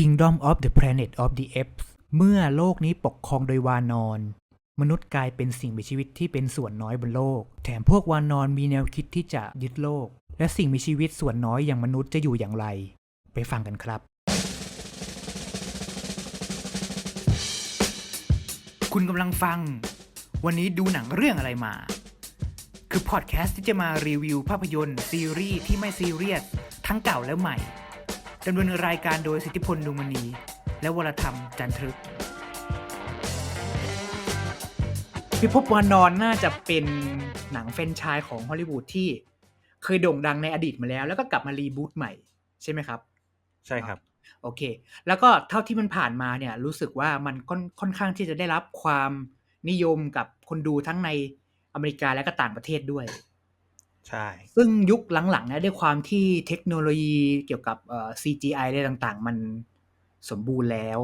Kingdom of the Planet of the Apes เมื่อโลกนี้ปกครองโดยวานอน มนุษย์กลายเป็นสิ่งมีชีวิตที่เป็นส่วนน้อยบนโลก แถมพวกวานอนมีแนวคิดที่จะยึดโลก และสิ่งมีชีวิตส่วนน้อยอย่างมนุษย์จะอยู่อย่างไร ไปฟังกันครับ คุณกำลังฟัง วันนี้ดูหนังเรื่องอะไรมา คือพอดแคสต์ที่จะมารีวิวภาพยนตร์ซีรีส์ที่ไม่ซีเรียสทั้งเก่าและใหม่ ดำเนินรายการโดยสิทธิพลดวงมณี และวรธรรมจันทรึกพิภพวานอนน่าจะเป็นหนังแฟรนไชายของฮอลลีวูดที่เคยโด่งดังในอดีตมาแล้ว แล้วก็กลับมารีบูตใหม่ใช่ไหมครับ ใช่ครับ โอเค แล้วก็เท่าที่มันผ่านมาเนี่ย รู้สึกว่ามันค่อนค่อนข้างที่จะได้รับความนิยมกับคนดูทั้งในอเมริกาและก็ต่างประเทศด้วย ใช่ ซึ่งยุคหลังๆเนี่ยด้วยความที่เทคโนโลยีเกี่ยวกับเอ่อ CGI อะไรต่างๆ มันสมบูรณ์แล้ว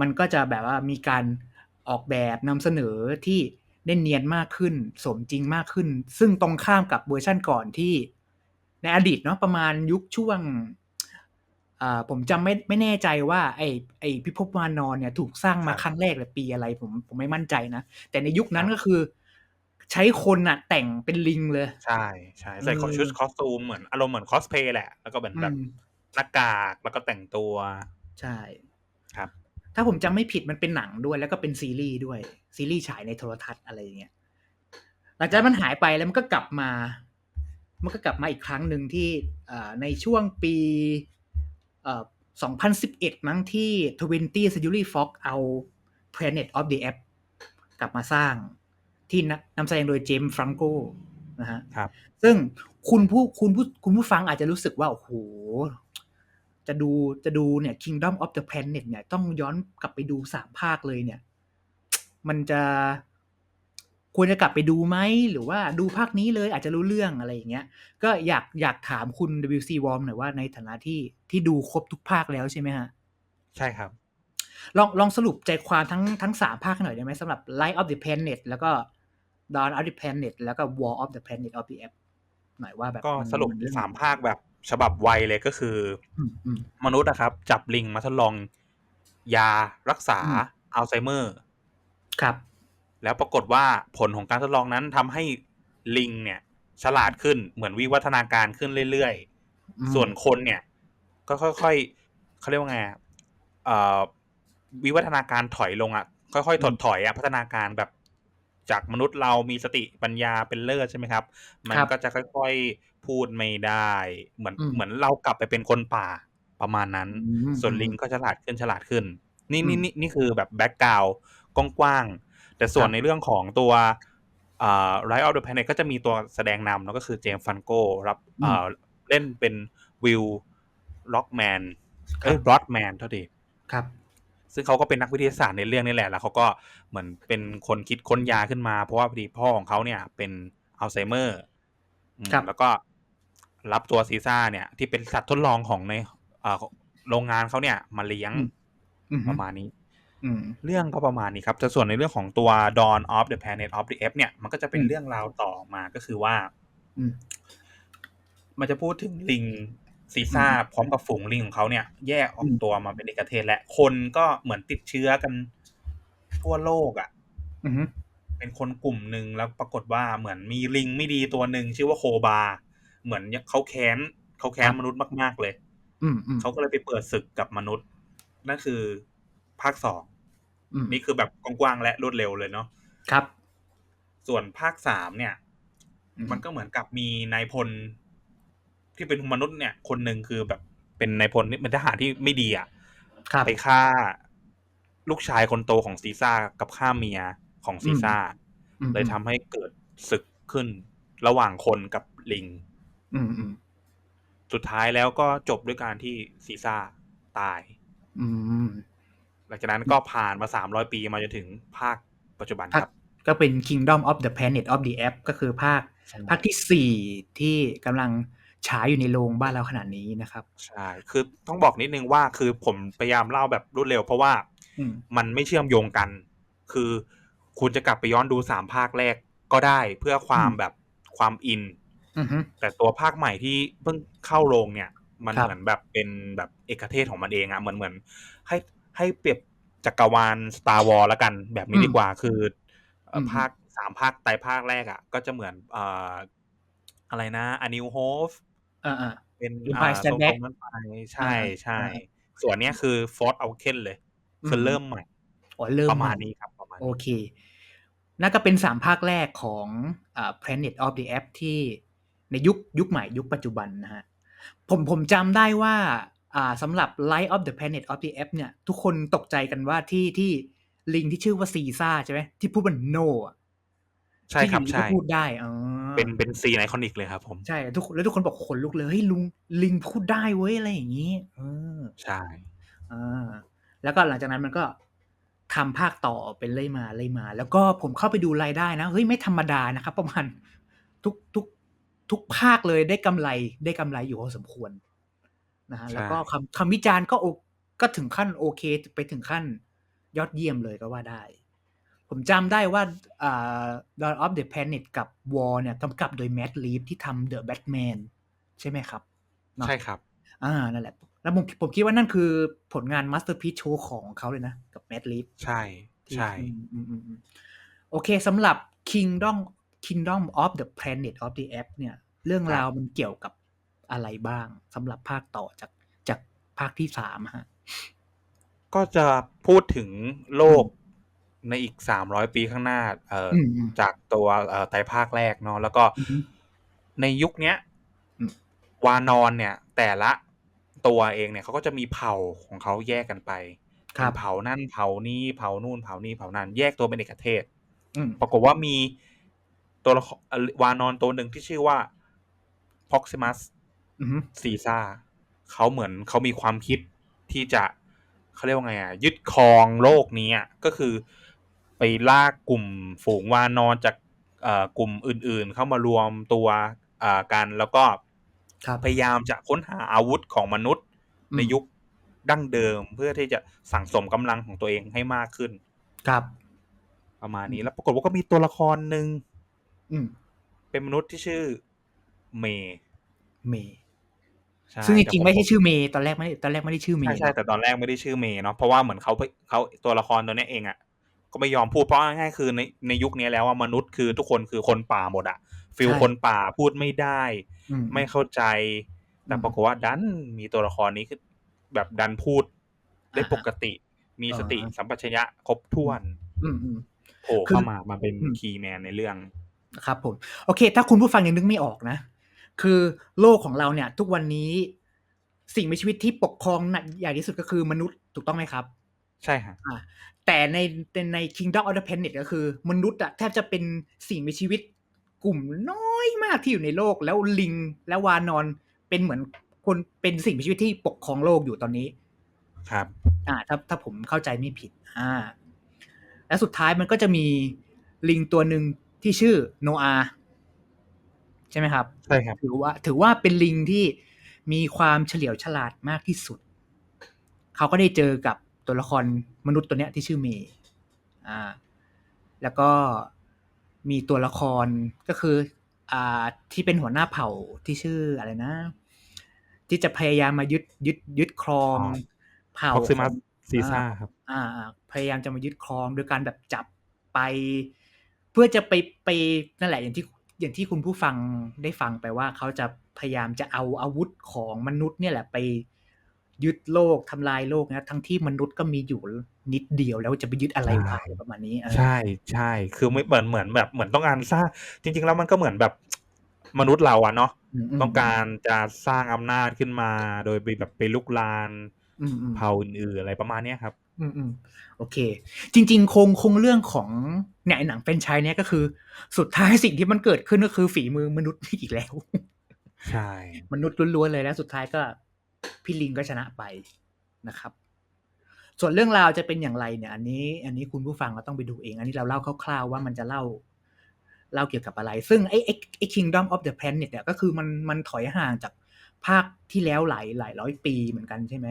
มันก็จะแบบว่ามีการออกแบบนำเสนอที่ได้เนียนมากขึ้น สมจริงมากขึ้น ซึ่งตรงข้ามกับเวอร์ชั่นก่อนที่ ในอดีตเนาะประมาณยุคช่วงอ่าผมจำไม่ไม่แน่ใจว่า ไอ้ไอ้พิภพวานอนเนี่ย ถูกสร้างมาครั้งแรกหรือปีอะไร ผมผมไม่มั่นใจนะ แต่ในยุคนั้นก็คือ ใช้คนอะแต่งเป็นลิงเลย ใช่ใช่ใส่เออชุดคอสตูมเหมือนอารมณ์เหมือนคอสเพย์แหละ แล้วก็เป็นแบบอืมหน้ากากแล้วก็แต่งตัว ใช่ครับ ถ้าผมจำไม่ผิดมันเป็นหนังด้วย แล้วก็เป็นซีรีส์ด้วย ซีรีส์ฉายในโทรทัศน์อะไรอย่างเงี้ยหลังจากนั้นมันหายไปแล้วมันก็กลับมา มันก็กลับมาอีกครั้งหนึ่งที่อ่าในช่วงปีเอ่อ2011 มั้งที่ 20th Century Fox เอา Planet of the Apes กลับมาสร้าง ที่นนำแสดงโดยเจมส์ฟรังโกนะฮะครับ ซึ่งคุณผู้คุณผู้คุณผู้ฟังอาจจะรู้สึกว่า โอ้โห จะดูจะดูเนี่ย Kingdom of the Planet เนี่ย ต้องย้อนกลับไปดูสามภาคเลยเนี่ย มันจะควรจะกลับไปดูไหม หรือว่าดูภาคนี้เลยอาจจะรู้เรื่องอะไรอย่างเงี้ย ก็อยากอยากถามคุณ WC Warm หน่อยว่าในฐานะที่ที่ดูครบทุกภาคแล้วใช่ไหมฮะ ใช่ครับ ลองลองสรุปใจความทั้งทั้งสามภาคให้หน่อยได้ไหมสำหรับ Light of the Planet แล้วก็ Dawn of the Planet แล้วก็ War of the Planet of the Apes หน่อยว่าแบบก็มันสรุปนเรื่องสามภาคแบบฉบับไวยเลยก็คืออืมอืมมนุษย์นะครับ จับลิงมาทดลอง ยารักษาอืมอัลไซเมอร์ ครับ แล้วปรากฏว่าผลของการทดลองนั้นทำให้ลิงเนี่ย ฉลาดขึ้นเหมือนวิวัฒนาการขึ้นเรื่อยอืมๆส่วนคนเนี่ย ก็ค่อยๆเขาเรียกว่าไงอะเอ่อวิวัฒนาการถอยลงอะ ค่อยๆถดถอยอะพัฒนาการแบบ จากมนุษย์เรามีสติปัญญาเป็นเลิศใช่ไหมครับ มันก็จะค่อยๆพูดไม่ได้ เหมือนอืมเหมือนเรากลับไปเป็นคนป่าประมาณนั้นอืมส่วนลิงก็ฉลาดขึ้นฉลาดขึ้น นี่อืมนี่นี่นี่คือแบบแบ็กกราวกว้างๆแต่ส่วนครับในเรื่องของตัวอ่า Rise of the Planet ก็จะมีตัวแสดงนำแล้วก็คือเจมส์ฟันโกรับอ่าเล่นเป็นวิลล็อกแมนเอ้ยบล็อดแมนเท่าทีครับ ซึ่งเขาก็เป็นนักวิทยาศาสตร์ในเรื่องนี้แหละแล้วเขาก็เหมือนเป็นคนคิดค้นยาขึ้นมา เพราะว่าพอดีพ่อของเขาเนี่ย เป็นอัลไซเมอร์อืมครับแล้วก็รับตัวซีซ่าเนี่ย ที่เป็นสัตว์ทดลองของในอ่าโรงงานเขาเนี่ยมาเลี้ยงอืมประมาณนี้อืมเรื่องก็ประมาณนี้ครับแต่ส่วนในเรื่องของตัว Dawn of the Planet of the Apes เนี่ย มันก็จะเป็นอืมเรื่องราวต่อมาก็คือว่าอืมมันจะพูดถึงลิง ซีซ่าอืมพร้อมกับฝูงลิงของเขาเนี่ย แยกออกอืมตัวมาเป็นเอกเทศ และคนก็เหมือนติดเชื้อกัน ทั่วโลกอะ่ะอืมเป็นคนกลุ่มหนึ่งแล้วปรากฏว่าเหมือนมีลิงไม่ดีตัวหนึ่งชื่อว่าโคบา เหมือนเขาแค้นเขาแค้นมนุษย์มาก ๆ เลยอืมอืมเขาก็เลยไปเปิดศึกกับมนุษย์ นั่นคือภาคสองอืมนี่คือแบบกว้างๆและรวดเร็วเลยเนาะครับ ส่วนภาคสามเนี่ยอืมมันก็เหมือนกับมีนายพล ที่เป็นมนุษย์เนี่ย คนหนึ่งคือแบบเป็นนายพลที่เป็นทหารที่ไม่ดีอะครับไปฆ่าลูกชายคนโตของซีซ่ากับฆ่าเมียของซีซ่าอืมเลยทำให้เกิดศึกขึ้นระหว่างคนกับลิงอืมอืมสุดท้ายแล้วก็จบด้วยการที่ซีซ่าตายอืมหลังจากนั้นก็ผ่านมาสามร้อยปีมาจนถึงภาคปัจจุบันภาคครับ ก็เป็น Kingdom of the Planet of the Apes ก็คือภาค ภาคที่สี่ที่กำลัง ฉายอยู่ในโรงบ้านเราขนาดนี้นะครับใช่คือต้องบอกนิดนึงว่าคือผมพยายามเล่าแบบรวดเร็ว เพราะว่าอืมมันไม่เชื่อมโยงกัน คือคุณจะกลับไปย้อนดูสามภาคแรกก็ได้เพื่อความอืมแบบความอินอือฮึแต่ตัวภาคใหม่ที่เพิ่งเข้าโรงเนี่ย มันครับเหมือนแบบเป็นแบบเอกเทศของมันเองอะเหมือนเหมือน ให้ให้เปรียบจักรวาล Star Wars แล้วกันแบบนี้อืมดีกว่าคือเอ่ออมภาคสามภาคไตรภาคแรกอะก็จะเหมือนเอ่ออะไรนะ A New Hope อ่าอ่าเป็น Empire อ่า Strikes ตรง Back ตรงนั้นไปใช่อ่าใช่อ่าส่วนเนี้ยคือ Force Awakens เลย คือมเริ่มใหม่อ๋อเริ่มประมาณใหนี้ครับประมาณโอนี้เคนั่นก็เป็นสามภาคแรกของอ่า Planet of the Apps ที่ในยุคยุคใหม่ยุคปัจจุบันนะฮะผมผมจำได้ว่าอ่าสำหรับ Light of the Planet of the Apps เนี่ย ทุกคนตกใจกันว่าที่ที่ลิงที่ชื่อว่าซีซ่าใช่ไหมที่พูดว่า no อะใช่ที่อครับยู่ดีใช่ก็พูดได้อ๋อ เป็นเป็นซีนไอคอนิกเลยครับ ผมใช่ทุกคนแล้วทุกคนบอกขนลุกเลยเฮ้ยลุงลิงพูดได้เว้ยอะไรอย่างนี้เออใช่อ่าแล้วก็หลังจากนั้นมันก็ทำภาคต่อเป็นเรื่อยมาเรื่อยมา แล้วก็ผมเข้าไปดูรายได้นะเฮ้ยไม่ธรรมดานะครับ ประมาณทุกทุกทุกภาคเลยได้กำไรได้กำไรอยู่พอสมควรนะฮะใช่แล้วก็คำคำวิจารณ์ก็โอก็ถึงขั้นโอเค ไปถึงขั้นยอดเยี่ยมเลยก็ว่าได้ ผมจำได้ว่าอ่า Dawn of the Planet กับ War เนี่ยกำกับโดยแม t ลีฟที่ทำ The Batman ใช่ไหมครับเนาะใช่ครับ อ่า นั่นแหละ แล้วผมผมคิดว่านั่นคือผลงานมาสเตอร์พีชโชว์ของเขาเลยนะ กับแม t ลีฟใช่ ใช่โอเคสำหรับ Kingdom Kingdom of the Planet of the Apps เนี่ย เรื่องครับราวมันเกี่ยวกับอะไรบ้างสำหรับภาคต่อจากจากภาคที่สามฮะ ก็จะพูดถึงโลก ในอีกสามร้อยปีข้างหน้า เอ่ออมอืมจากตัวเอ่อไตรภาคแรกเนาะแล้วก็อือฮึในยุคเนี้ยอืมวานอนเนี่ย แต่ละตัวเองเนี่ยเขาก็จะมีเผ่าของเขาแยกกันไปครับเป็นเผ่านั่นเผ่านี้เผ่านู่นเผ่านี้เผ่านั้นแยกตัวเป็นเอกเทศอืมปรากฏว่ามีตัวละครเอ่อวานอนตัวหนึ่งที่ชื่อว่าพ็อกซิมัสอือฮึซีซ่าเขาเหมือนเขามีความคิดที่จะเขาเรียกว่าไงอะยึดครองโลกนี้อะก็คือ ไปลากกลุ่มฝูงวานอนจากเอ่อกลุ่มอื่นๆ เข้ามารวมตัวเอ่อกันแล้วก็ครับพยายามจะค้นหาอาวุธของมนุษย์อืมในยุคดั้งเดิมเพื่อที่จะสั่งสมกำลังของตัวเองให้มากขึ้น ครับ ประมาณนี้แล้วปรากฏว่าก็มีตัวละครหนึ่งอืมเป็นมนุษย์ที่ชื่อ เมย์เมย์ใช่ซึ่งจแต่ริงผๆไม่ใช่ชื่อเมย์ตอนแรกไม่ได้ตอนแรกไม่ได้ชื่อเมใช่ย์ใช่แต่ตอนแรกไม่ได้ชื่อเมย์เนาะเพราะว่าเหมือนเขาไปเขาตัวละครตัวเนี้ยเองอะ ก็ไม่ยอมพูดเพราะง่ายๆคือในในยุคนี้แล้วว่ามนุษย์คือทุกคนคือคนป่าหมดอะฟิลคนป่าพูดไม่ได้อืไม่เข้าใจแต่อืมปรากฏว่าดันมีตัวละครนี้คือแบบดันพูดได้อ่าฮะปกติ มีอ่าสติสัมปชัญญะครบถ้วนอืมอืมโผล่คือเข้ามามาเป็นอืมคีย์แมนในเรื่องครับผมโอเค ถ้าคุณผู้ฟังยังนึกไม่ออกนะ คือโลกของเราเนี่ย ทุกวันนี้สิ่งมีชีวิตที่ปกครองหนักใหญ่ที่สุดก็คือมนุษย์ถูกต้องไหมครับ ใช่ฮะอ่าแต่ในในใน Kingdom of the Planet ก็คือ มนุษย์อะแทบจะเป็นสิ่งมีชีวิตกลุ่มน้อยมากที่อยู่ในโลก แล้วลิงและวานอนเป็นเหมือนคนเป็นสิ่งมีชีวิตที่ปกครองโลกอยู่ตอนนี้ ครับ อ่า ถ้าถ้าผมเข้าใจไม่ผิด อ่า และสุดท้ายมันก็จะมีลิงตัวหนึ่งที่ชื่อโนอาใช่ไหมครับใช่ครับถือว่า ถือว่าเป็นลิงที่มีความเฉลียวฉลาดมากที่สุด เขาก็ได้เจอกับ ตัวละครมนุษย์ตัวเนี้ยที่ชื่อเมย์อ่า แล้วก็มีตัวละครก็คืออ่าที่เป็นหัวหน้าเผ่าที่ชื่ออะไรนะ ที่จะพยายามมายึดยึดยึดครองอ๋อเผ่าพ็อกซิมัสของซีซ่าครับอ่าอ่า พยายามจะมายึดครองโดยการแบบจับไป เพื่อจะไปไปนั่นแหละอย่างที่อย่างที่คุณผู้ฟังได้ฟังไปว่าเขาจะพยายามจะเอาอาวุธของมนุษย์เนี่ยแหละไป ยึดโลกทำลายโลกนะทั้งที่มนุษย์ก็มีอยู่นิดเดียวแล้วจะไปยึดอะไรวะใช่อะไรประมาณนี้เออใช่ใช่คือไม่เหมือนเหมือนแบบเหมือนต้องการสร้างจริง ๆ แล้วมันก็เหมือนแบบมนุษย์เราอะเนาะมมต้องการจะสร้างอำนาจขึ้นมา โดยไปแบบไปลุกลานอืมอืมเผ่าอื่นๆอะไรประมาณเนี้ยครับ อืมอืมโอเค จริง ๆ คงคงเรื่องของเนี่ยไอ้หนังเป็นชายเนี่ยก็คือ สุดท้ายสิ่งที่มันเกิดขึ้นก็คือฝีมือมนุษย์อีกแล้ว ใช่ มนุษย์ล้วนๆเลยแล้วสุดท้ายก็ พี่ลิงก็ชนะไปนะครับ ส่วนเรื่องราวจะเป็นอย่างไรเนี่ย อันนี้ อันนี้คุณผู้ฟังก็ต้องไปดูเอง อันนี้เราเล่าคร่าวๆว่ามันจะเล่าเล่าเกี่ยวกับอะไร ซึ่งไอ้ไอ้ไอ้ Kingdom of the Planet เนี่ยก็คือมันมันถอยห่างจากภาคที่แล้วหลายหลายร้อยปีเหมือนกันใช่ไหม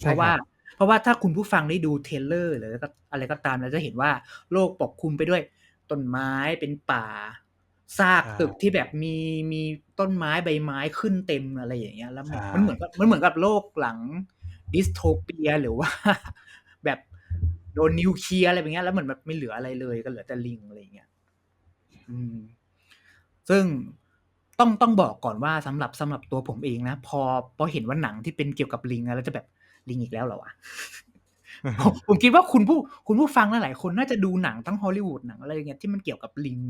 เพใช่ราะคว่ารับเพราะว่าถ้าคุณผู้ฟังได้ดูเทรลเลอร์หรือก็อะไรก็ตามเราจะเห็นว่าโลกปกคลุมไปด้วยต้นไม้เป็นป่า ซากใช่ตึกที่แบบมีมีต้นไม้ใบไม้ขึ้นเต็มอะไรอย่างเงี้ย แล้วมันใช่มันเหมือนกับมันเหมือนกับโลกหลังดิสโทเปียหรือว่า แบบโดนนิวเคลียร์อะไรแบบเงี้ยแล้วเหมือนแบบไม่เหลืออะไรเลยก็เหลือแต่ลิงอะไรอย่างเงี้ยอืม ซึ่งต้องต้องบอกก่อนว่าสำหรับสำหรับตัวผมเองนะ พอพอเห็นว่าหนังที่เป็นเกี่ยวกับลิงอะแล้วจะแบบลิงอีกแล้วเหรอวะผมผมคิดว่าคุณผู้คุณผู้ฟังหลายๆคนน่าจะดูหนังทั้งฮอลลีวูดหนังอะไรอย่างเงี้ยที่มันเกี่ยวกับลิง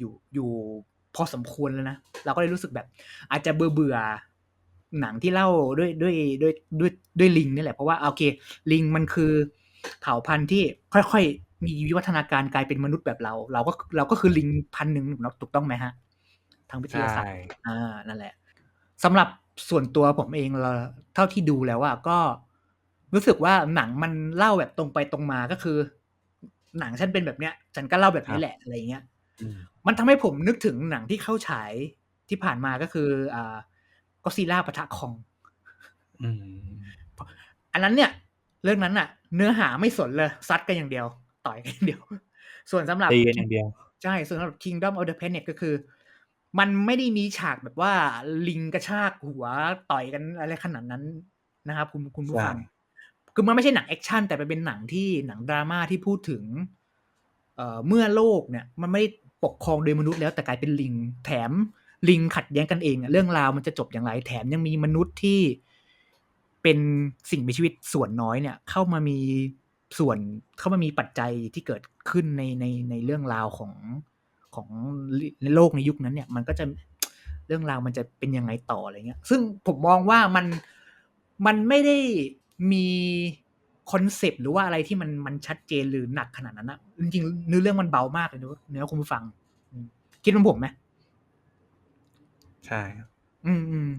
อยู่อยู่พอสมควรแล้วนะ เราก็เลยรู้สึกแบบ อาจจะเบื่อเบื่อๆหนังที่เล่าด้วยด้วยด้วยด้วยด้วยลิงนี่แหละ เพราะว่าโอเค ลิงมันคือเผ่าพันธุ์ที่ค่อยๆ มีวิวัฒนาการกลายเป็นมนุษย์แบบเรา เราก็เราก็คือลิงพันธุ์หนึ่งถูกต้องไหมฮะ ทางวิทยาศาสตร์ใช่อ่านั่นแหละสำหรับส่วนตัวผมเองเราเท่าที่ดูแล้วอะก็รู้สึกว่าหนังมันเล่าแบบตรงไปตรงมาก็คือ หนังฉันเป็นแบบเนี้ย ฉันก็เล่าแบบนี้แหละอะไรเงี้ยอื มมันทำให้ผมนึกถึงหนังที่เข้าฉายที่ผ่านมาก็คืออ่าก็ซีล่าปะทะคองอืมอันนั้นเนี่ย เรื่องนั้นอะเนื้อหาไม่สนเลย ซัดกันอย่างเดียว ต่อยกันอย่างเดียว ส่วนสำหรับตีกันอย่างเดียว ใช่ ส่วนสำหรับ Kingdom of the Planet ก็คือ มันไม่ได้มีฉากแบบว่าลิงกระชากหัวต่อยกันอะไรขนาดนั้นนะครับคุณคุณผู้ฟังใช่คือมันไม่ใช่หนังแอคชั่นแต่มันเป็นหนังที่หนังดราม่าที่พูดถึง เอ่อเมื่อโลกเนี่ย มันไม่ได้ ปกครองโดยมนุษย์แล้วแต่กลายเป็นลิง แถมลิงขัดแย้งกันเองเรื่องราวมันจะจบอย่างไร แถมยังมีมนุษย์ที่เป็นสิ่งมีชีวิตส่วนน้อยเนี่ย เข้ามามีส่วนเข้ามามีปัจจัยที่เกิดขึ้นในในในเรื่องราวของของในโลกในยุคนั้นเนี่ย มันก็จะเรื่องราวมันจะเป็นยังไงต่ออะไรเงี้ย ซึ่งผมมองว่ามันมันไม่ได้มี คอนเซปต์หรือว่าอะไรที่มันมันชัดเจนหรือหนักขนาดนั้นนะจริงๆเนื้อเรื่องมันเบามากเลยเนอะเนื้อคุณผู้ฟังอืมคิดเหมือนผมไหมใช่อืมอืม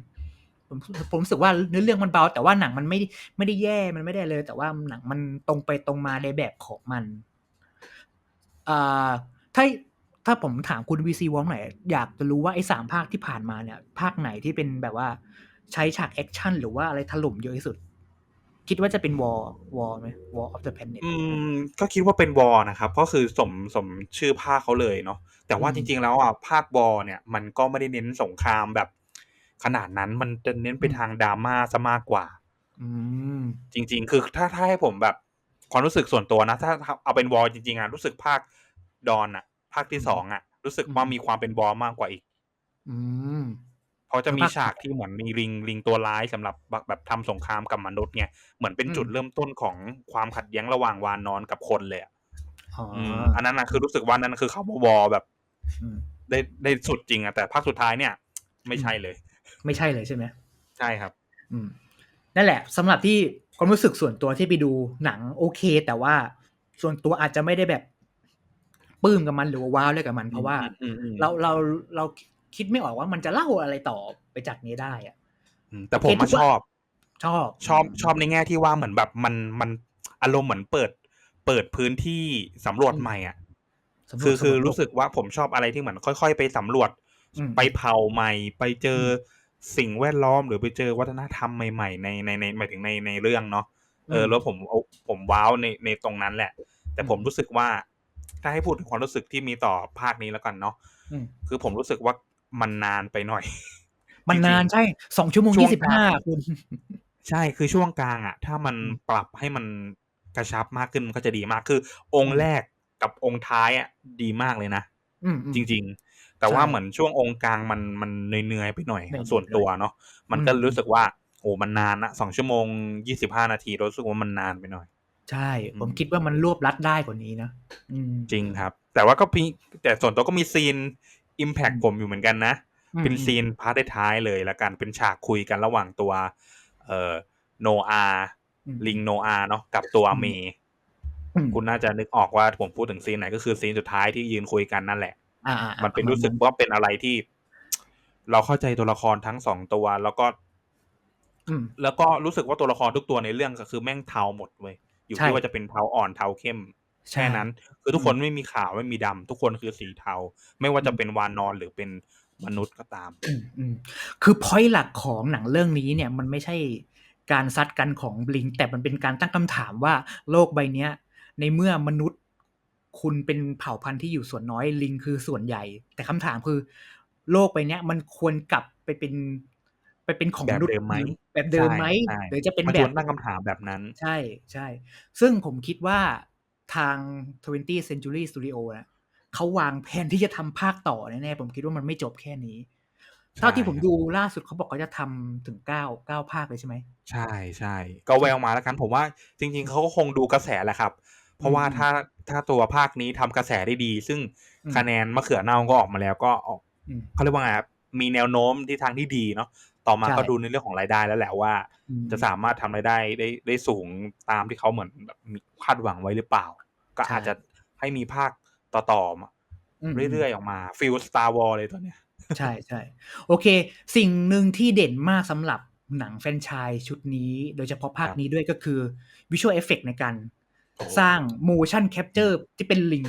ผมผมรู้สึกว่าเนื้อเรื่องมันเบา แต่ว่าหนังมันไม่ได้ไม่ได้แย่มันไม่ได้เลย แต่ว่าหนังมันตรงไปตรงมาในแบบของมันอ่าถ้าถ้าผมถามคุณวีซีวองหน่อยอยากจะรู้ว่าไอ้สามภาคที่ผ่านมาเนี่ย ภาคไหนที่เป็นแบบว่าใช้ฉากแอคชั่นหรือว่าอะไรถล่มเยอะที่สุด คิดว่าจะเป็นวอลวอลไหม War of the Planet อืมก็คิดว่าเป็นวอลนะครับ ก็คือสมสมชื่อภาคเขาเลยเนาะแต่ว่าอืมจริง ๆ แล้วอะภาควอลเนี่ย มันก็ไม่ได้เน้นสงครามแบบ ขนาดนั้นมันจะเน้นไปทางดราม่าซะมากกว่า อืมจริง ๆ คือถ้าถ้าให้ผมแบบความรู้สึกส่วนตัวนะ ถ้าถ้าเอาเป็นวอลจริงๆอะรู้สึกภาคดอนอะ ภาคที่สองอะ รู้สึกว่ามีความเป็นวอลมากกว่าอีก อืม เพราะจะมีภาคฉากที่เหมือนมีลิงลิงตัวร้ายสำหรับแบบแบบทำสงครามกับมนุษย์ไงเหมือนเป็นอืมจุดเริ่มต้นของความขัดแย้งระหว่างวานอนกับคนเลยอะอ๋ออืมอันนั้นนะคือรู้สึกว่านั่นคือเขาวอลแบบอืมได้ได้สุดจริงอะแต่ภาคสุดท้ายเนี่ย ไม่ใช่เลย ไม่ใช่เลยใช่ไหมใช่ครับ อืมนั่นแหละสำหรับที่ความรู้สึกส่วนตัวที่ไปดูหนังโอเค แต่ว่าส่วนตัวอาจจะไม่ได้แบบปลื้มกับมันหรือว่าว้าวเลยกับมัน เพราะว่าอืมอืมเราเราเรา คิดไม่ออกว่ามันจะเล่าอะไรต่อไปจากนี้ได้อะอืมแต่ผมโอเคทุมากชอบ ชอบชอบชอบในแง่ที่ว่าเหมือนแบบมันมันอารมณ์เหมือนเปิด เปิดพื้นที่สำรวจใหม่อะสำรวจคือคือสำวจโลรู้สึกว่าผมชอบอะไรที่เหมือนค่อย ๆ ไปสำรวจอืมไปเผาใหม่ ไปเจออมสิ่งแวดล้อมหรือไปเจอวัฒนธรรมใหม่ๆในในในหมายถึงในในเรื่องเนาะเอออืมแล้วผมเอาผมว้าวในในตรงนั้นแหละ แต่อืมผมรู้สึกว่าถ้าให้พูดถึงความรู้สึกที่มีต่อภาคนี้แล้วกันเนาะอืมคือผมรู้สึกว่า มันนานไปหน่อย มันนานจริงๆใช่สองชั่วโมงช่วยี่งสิบกลาห้างคุณใช่คือช่วงกลางอะ ถ้ามันอืมปรับให้มันกระชับมากขึ้นมันก็จะดีมากคือ องค์แรกกับองค์ท้ายอะดีมากเลยนะอืมอืมจริง ๆ แต่ว่าใช่เหมือนช่วงองค์กลางมันมันเหนื่อยๆไปหน่อยเหนื่อยๆส่วนตัวเนาะมันก็อืมรู้สึกว่าโอ้มันนานนะสองชั่วโมงยี่สิบห้านาทีรู้สึกว่ามันนานไปหน่อย ใช่ ผมอืมคิดว่ามันรวบรัดได้กว่านี้นะอืมจริงครับ แต่ว่าก็มีแต่ส่วนตัวก็มีซีน อิมแพกอืมผมอยู่เหมือนกันนะอืมเป็นอืมซีนพาร์ทท้ายๆเลยละกันเป็นฉากคุยกันระหว่างตัว เอ่อโนอาอืมลิงโนอาเนาะกับตัวอืมเมย์อืมคุณน่าจะนึกออกว่าผมพูดถึงซีนไหนก็คือซีนสุดท้ายที่ยืนคุยกันนั่นแหละอ่าอ่าอ่ามันเป็นปะาณรู้สึกว่าเป็นอะไรที่ เราเข้าใจตัวละครทั้งสองตัว แล้วก็อืมแล้วก็รู้สึกว่าตัวละครทุกตัวในเรื่องก็คือแม่งเทาหมดเว้ยอยู่ใช่ที่ว่าจะเป็นเทาอ่อนเทาเข้ม ใช่แค่นั้น คือทุกคนไม่มีขาว ไม่มีดำ ทุกคนคือสีเทา ไม่ว่าจะเป็นวานอนหรือเป็นมนุษย์ก็ตาม อืม อืม คือพอยหลักของหนังเรื่องนี้เนี่ย มันไม่ใช่การซัดกันของบลิงแต่มันเป็นการตั้งคำถามว่า โลกใบเนี้ย ในเมื่อมนุษย์ คุณเป็นเผ่าพันธุ์ที่อยู่ส่วนน้อย ลิงคือส่วนใหญ่ แต่คำถามคือ โลกไปเนี้ยมันควรกลับไปเป็น ไปเป็นของแบบมนุษย์เดิมไหม แบบเดิมไหมใช่หรือจะเป็นมันแบชวบ นตั้งคำถามแบบนั้น ใช่ใช่ซึ่งผมคิดว่า ทาง 20th Century Studio นะเขาวางแผนที่จะทำภาคต่อแน่ๆผมคิดว่ามันไม่จบแค่นี้ เท่าที่ผมใช่ดูล่าสุดเขาบอกเขาจะทำถึงเก้าเก้าภาคเลยใช่ไหม ใช่ใช่ก็แววมาแล้วกันผมว่าจริง ๆเขาก็คงดูกระแสแหละครับ เพราะว่าอืมถ้าถ้าตัวภาคนี้ทำกระแสได้ดี ซึ่งอืมคะแนนมะเขือเน่าก็ออกมาแล้วก็ออกอืมเขาเรียกว่าไงครับมีแนวโน้มที่ทางที่ดีเนาะต่อมาใช่ก็ดูในเรื่องของรายได้แล้วแหละว่าอืมจะสามารถทำรายได้ได้ได้สูงตามที่เขาเหมือนแบบมีคาดหวังไว้หรือเปล่า ก็ใช่อาจจะให้มีภาคต่อๆมามเรื่อยๆออกมาฟิลสตาร์วอลเลยตัวเนี้ย ใช่ใช่โอเค สิ่งหนึ่งที่เด่นมากสำหรับหนังแฟรนไชส์ชุดนี้ โดยเฉพาะภาคครับนี้ด้วยก็คือวิชวลเอฟเฟกในการโอ้สร้าง motion capture ที่เป็นลิง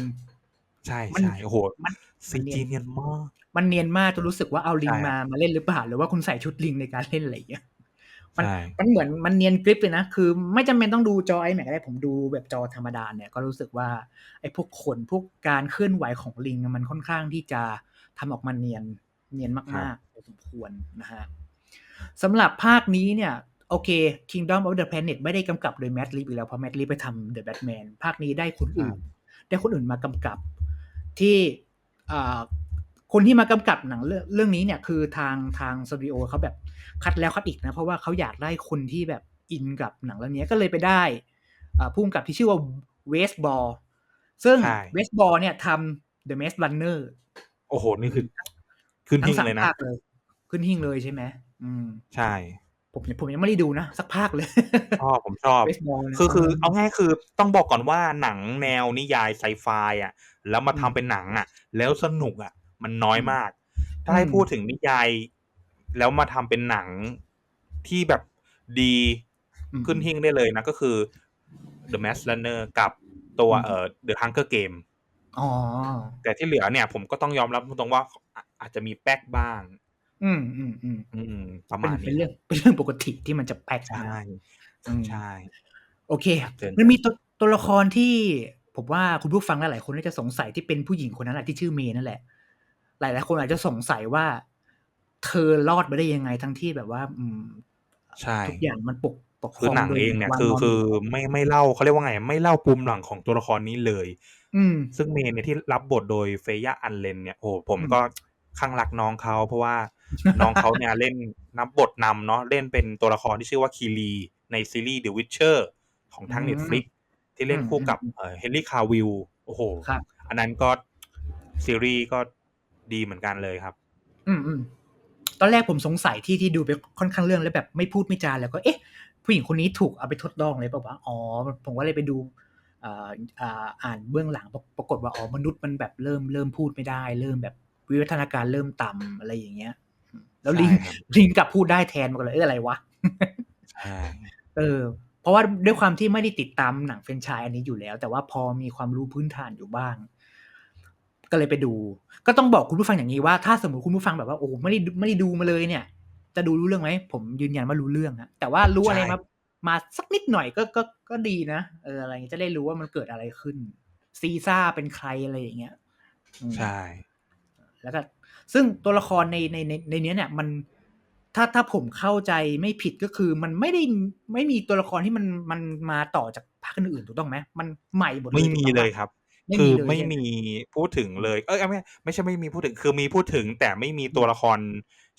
ใช่มันใช่โอ้โหมันซีจีเนียนมาก มันเนียนมากจนรู้สึกว่าเอาลิงใช่มามาเล่นหรือเปล่า หรือว่าคุณใส่ชุดลิงในการเล่นอะไรอย่างเงี้ย มันใช่มันเหมือนมันเนียนกริปเลยนะ คือไม่จำเป็นต้องดูจอ iMac ก็ได้ผมดูแบบจอธรรมดาเนี่ยก็รู้สึกว่าไอ้พวกขนพวกการเคลื่อนไหวของลิงอะมันค่อนข้างที่จะทำออกมาเนียนเนียนมากๆพอสมควรนะฮะสำหรับภาคนี้เนี่ยโอเค Kingdom of the Planet ไม่ได้กำกับโดยแม t ลีฟอีกแล้วเพราะแม t ลีฟไปทำ The Batman ภาคนี้ได้คนอื่น ได้คนอื่นมากำกับ ที่อ่า คนที่มากำกับหนังเรื่องเรื่องนี้เนี่ยคือทางทางสตูดิโอเขาแบบคัดแล้วคัดอีกนะเพราะว่าเขาอยากได้คนที่แบบอินกับหนังเรื่องนี้ก็เลยไปได้อ่าผู้กำกับที่ชื่อว่าเวสบอลซึ่งใช่เวสบอลเนี่ยทำ The Maze Runner โอ้โห นี่คือขึ้นทั้หิ้งงสามเลยนะภาคเลยขึ้นหิ้งเลยใช่ไหมอืมใช่ผมผมยังไม่ได้ดูนะ สักภาคเลยชอบผมชอบเวสบอลนะคือคือ เอาง่ายคือต้องบอกก่อนว่าหนังแนวนิยายไซไฟอะ แล้วมาอืมทำเป็นหนังอะ แล้วสนุกอะ มันน้อยมาก ถ้าให้อืมพูดถึงนิยาย แล้วมาทำเป็นหนังที่แบบดีอืมขึ้นหิ้งได้เลยนะก็คือ The Maze Runner กับตัวอืมเอ่อ The Hunger Game อ๋อแต่ที่เหลือเนี่ย ผมก็ต้องยอมรับตรงๆว่าอะอาจจะมีแป๊กบ้าง อืมอืมอืมอืมประเป็นมาณเป็นนี้เรื่องเป็นเรื่องปกติที่มันจะแปลกใช่อืมใช่ โอเคเชิญมันมีตัวตัวละครที่ผมว่าคุณผู้ฟังหลายๆคนน่าจะสงสัยที่เป็นผู้หญิงคนนั้นแหละที่ชื่อเมย์นั่นแหละ หลายๆคนอาจจะสงสัยว่า เธอรอดมาได้ยังไงทั้งที่แบบว่า อืมใช่ทุกอย่างมันปกปกครคือองหนังโดยเองเนี่ยวาคือมคือไม่ไม่เล่าเขาเรียกว่าไง ไม่เล่าปุ่มหลังของตัวละครนี้เลย อืมซึ่งเมนเนี่ยที่รับบทโดยเฟย่าอันเลนเนี่ยโอ้โหผมอืมก็ข้างรักน้องเขาเพราะว่าน้องเขาเนี่ยเล่นนับบทนำเนาะเล่นเป็นตัวละครที่ชื่อว่าคีรีในซีรีส์ The Witcher ของทางอืม Netflix ที่เล่นคู่กับอืมเอ่อเฮนรี่คาวิลโอ้โหครับอันนั้นก็ซีรีส์ก็ ดีเหมือนกันเลยครับ อืมอืมตอนแรกผมสงสัยที่ที่ดูไปค่อนข้างเรื่องแล้วแบบไม่พูดไม่จาแล้วก็เอ๊ะ ผู้หญิงคนนี้ถูกเอาไปทดลองเลยเปล่าวะอ๋อผมก็เลยไปดูอ่าอ่าอ่านเบื้องหลังปรปรากฏว่าอ๋อมนุษย์มันแบบเริ่มเริ่มพูดไม่ได้ เริ่มแบบวิวัฒนาการเริ่มต่ำอะไรอย่างเงี้ยอืมแล้วลิงใช่ครับลิงกลับพูดได้แทนมันก็เลยเอออะไรวะใช่เออ เพราะว่าด้วยความที่ไม่ได้ติดตามหนังเฟรนไชายอันนี้อยู่แล้ว แต่ว่าพอมีความรู้พื้นฐานอยู่บ้าง ก็เลยไปดู ก็ต้องบอกคุณผู้ฟังอย่างนี้ว่าถ้าสมมติคุณผู้ฟังแบบว่าโอ้ไม่ได้ไม่ได้ดูมาเลยเนี่ย จะดูรู้เรื่องไหมผมยืนยันว่ารู้เรื่องฮะแต่ว่ารู้อะไรมามาสักนิดหน่อยก็ก็ก็ดีนะเอออะไรเงี้ยจะได้รู้ว่ามันเกิดอะไรขึ้น ซีซ่าเป็นใครอะไรอย่างเงี้ยอืมใช่ แล้วก็ซึ่งตัวละครในในในในเนี้ยเนี่ย มันถ้าถ้าผมเข้าใจไม่ผิดก็คือ มันไม่ได้ไม่มีตัวละครที่มันมันมาต่อจากภาคอื่นๆถูกต้องไหมมันใหม่หมดเลยไม่มีถูกต้องปะเลยครับ ไม่คืมีอเลยไม่ใช่หมีพูดถึงเลย เอ้ยไม่ไม่ใช่ไม่มีพูดถึง คือมีพูดถึง แต่ไม่มีตัวละคร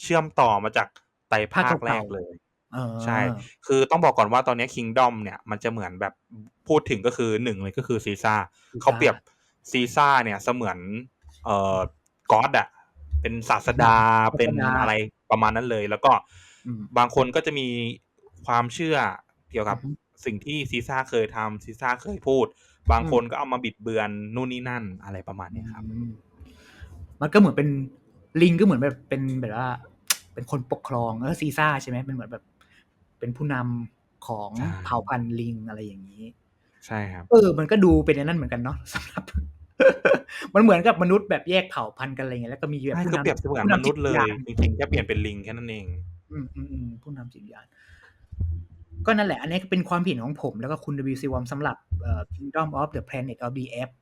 เชื่อมต่อมาจากไตรภาคภาคแรเก่ากๆเลยเออใช่ คือต้องบอกก่อนว่าตอนนี้ Kingdom เนี่ย มันจะเหมือนแบบพูดถึงก็คือหนึ่งเลยก็คือซีซ่าซีซ่าเขาเปรียบซีซ่าเนี่ยเสมือนเอ่อก็อดอะเป็นศาสดาศาสดาเป็นอะไรประมาณนั้นเลย แล้วก็อืมบางคนก็จะมีความเชื่อเกี่ยวกับอือฮึสิ่งที่ซีซ่าเคยทำซีซ่าเคยพูด บางคนก็เอามาบิดเบือนนู่นนี่นั่นอะไรประมาณเนี้ยครับอืมมันก็เหมือนเป็นลิงก็เหมือนแบบเป็นแบบว่า เป็นคนปกครองเออซีซ่าใช่ไหมเป็นเหมือนแบบ เป็นผู้นำของใช่เผ่าพันธุ์ลิงอะไรอย่างนี้ ใช่ครับ เออ มันก็ดูเป็นอย่างนั้นเหมือนกันเนาะสำหรับ มันเหมือนกับมนุษย์แบบแยกเผ่าพันธุ์กันอะไรเงี้ยแล้วก็มีแบบใช่ผู้ก็นำเปรียบเสมือนผู้มนำนุษย์เลยจิตวิญญาณจริงๆแค่เปลี่ยนเป็นลิงแค่นั้นเอง อืมอืมอืมผู้นำจิตวิญญาณ ก็นั่นแหละ อันนี้ก็เป็นความเห็นของผมแล้วก็คุณ WC วอมสำหรับเอ่อ Kingdom of the Planet of the Apes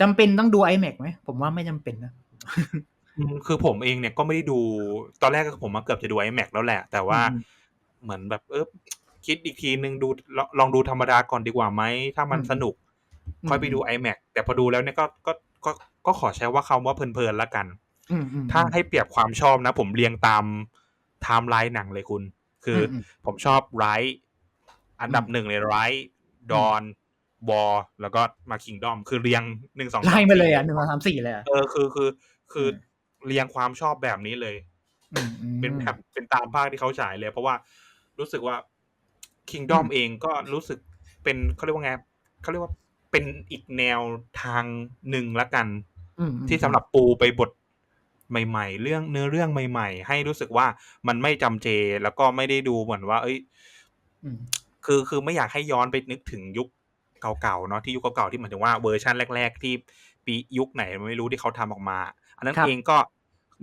จำเป็นต้องดู iMac ไหม ผมว่าไม่จำเป็นนะอืมคือผมเองเนี่ยก็ไม่ได้ดูตอนแรกก็ผมมาเกือบจะดู iMac แล้วแหละ แต่ว่าอืมเหมือนแบบเออคิดอีกทีนึงดูลองลองดูธรรมดาก่อนดีกว่าไหม ถ้ามันอืมสนุกอืมค่อยไปดู iMac แต่พอดูแล้วเนี่ยก็ก็ก็ก็ขอใช้ว่าคำว่าเพลินๆละกันอืมอืมถ้าให้เปรียบความชอบนะ ผมเรียงตามไทม์ไลน์หนังเลยคุณ คืออมผมชอบไรอันดับอืมหนึ่งเลยไรดอนวอลแล้วก็มาคิงดอม คือเรียงหนึ่งสองไล่มาเลยอะหนึ่งสองสามสี่เลยอะเออคือคือคืออมเรียงความชอบแบบนี้เลยอืมอืมเป็นแบบเป็นตามภาคที่เขาฉายเลย เพราะว่ารู้สึกว่า Kingdom อืมเองก็รู้สึกเป็นเขาเรียกว่าไงเขาเรียกว่าเป็นอีกแนวทางหนึ่งละกันอืมอืมที่สำหรับปูไปบท ใหม่ๆ เรื่องเนื้อเรื่องใหม่ ๆ ให้รู้สึกว่ามันไม่จำเจแล้วก็ไม่ได้ดูเหมือนว่า เอ้ยอืมคือคือไม่อยากให้ย้อนไปนึกถึงยุคเก่าๆเนาะที่ยุคเก่าๆที่หมายถึงว่าเวอร์ชันแรก ๆ ที่ปียุคไหนไม่รู้ที่เขาทำออกมา อันนั้นครับเองก็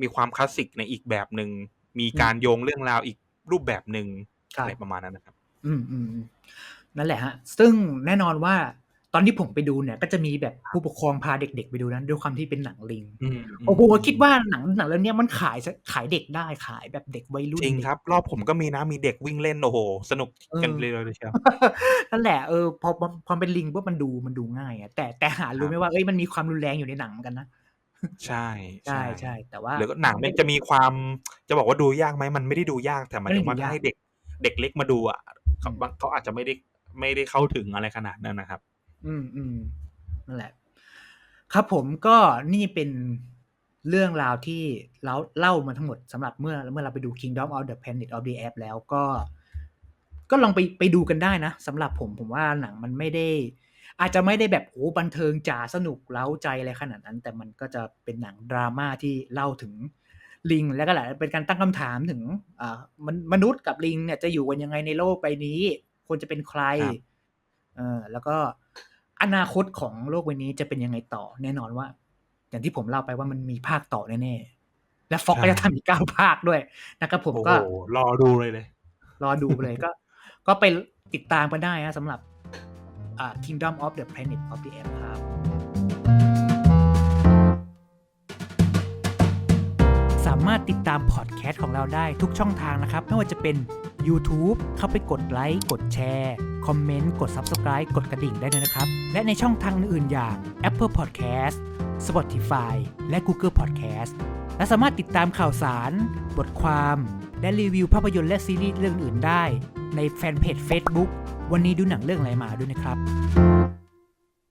มีความคลาสสิกในอีกแบบหนึ่งมีการโยงเรื่องราวอีกรูปแบบหนึ่งครับอะไรประมาณนั้นนะครับอืมอืมอืมนั่นแหละฮะ ซึ่งแน่นอนว่า ตอนที่ผมไปดูเนี่ย ก็จะมีแบบผู้ปกครองพาเด็ก ๆ ไปดูนั้นด้วยความที่เป็นหนังลิงอืมโอ้โหคิดว่าหนังหนังเรื่องเนี้ยมันขายขายเด็กได้ขายแบบเด็กวัยรุ่นจริงครับ รอบผมก็มีนะมีเด็กวิ่งเล่นโอ้โหสนุกกันเออเลยเลยเชียวนั่นแหละเออพอพอพอเป็นลิงปุ๊บมันดูมันดูง่ายอะแต่แต่หารู้ไหมว่าเอ้ยมันมีความรุนแรงอยู่ในหนังเหมือนกันนะใช่ใช่ใช่แต่ว่าหรือก็หนังมันจะมีความจะบอกว่าดูยากไหมมันไม่ได้ดูยากแต่หมายถึงว่าไม่ได้ดูยากถ้าให้เด็ก เด็กเล็กมาดูอะเขาอืมเขาอาจจะไม่ได้ไม่ได้เข้าถึงอะไรขนาดนั้นนะครับ อืมอืมนั่นแหละ ครับผมก็นี่เป็นเรื่องราวที่เราเล่ามาทั้งหมดสำหรับเมื่อเมื่อเราไปดู Kingdom of the Planet of the Apes แล้วก็ ก็ลองไปไปดูกันได้นะสำหรับผมผมว่าหนังมันไม่ได้ อาจจะไม่ได้แบบโอ้บันเทิงจ๋าสนุกเล้าใจอะไรขนาดนั้น แต่มันก็จะเป็นหนังดราม่าที่เล่าถึงลิงแล้วก็แหละเป็นการตั้งคำถามถึงอ่ามันมนุษย์กับลิงเนี่ยจะอยู่กันยังไงในโลกใบนี้ควรจะเป็นใครครับเออแล้วก็ อนาคตของโลกใบนี้จะเป็นยังไงต่อแน่นอนว่า อย่างที่ผมเล่าไปว่ามันมีภาคต่อแน่ๆและฟอกใช่ก็จะทำอีกเก้าภาคด้วยนะครับผมโอ้ก็โหรอดูเลยเลย รอดูไปเลยก็ ก็ไปติดตามกันได้นะสำหรับอ่า Kingdom of the Planet of the Apes ครับสามารถติดตามพอดแคสต์ของเราได้ทุกช่องทางนะครับ ไม่ว่าจะเป็น YouTube เข้าไปกดไลค์ กดแชร์ คอมเมนต์ กด Subscribe กดกระดิ่งได้เลยนะครับ และในช่องทางอื่นๆอย่าง Apple Podcast Spotify และ Google Podcast และสามารถติดตามข่าวสาร บทความ และรีวิวภาพยนตร์และซีรีส์เรื่องอื่นได้ ในแฟนเพจ Facebook วันนี้ดูหนังเรื่องอะไรมาด้วยนะครับ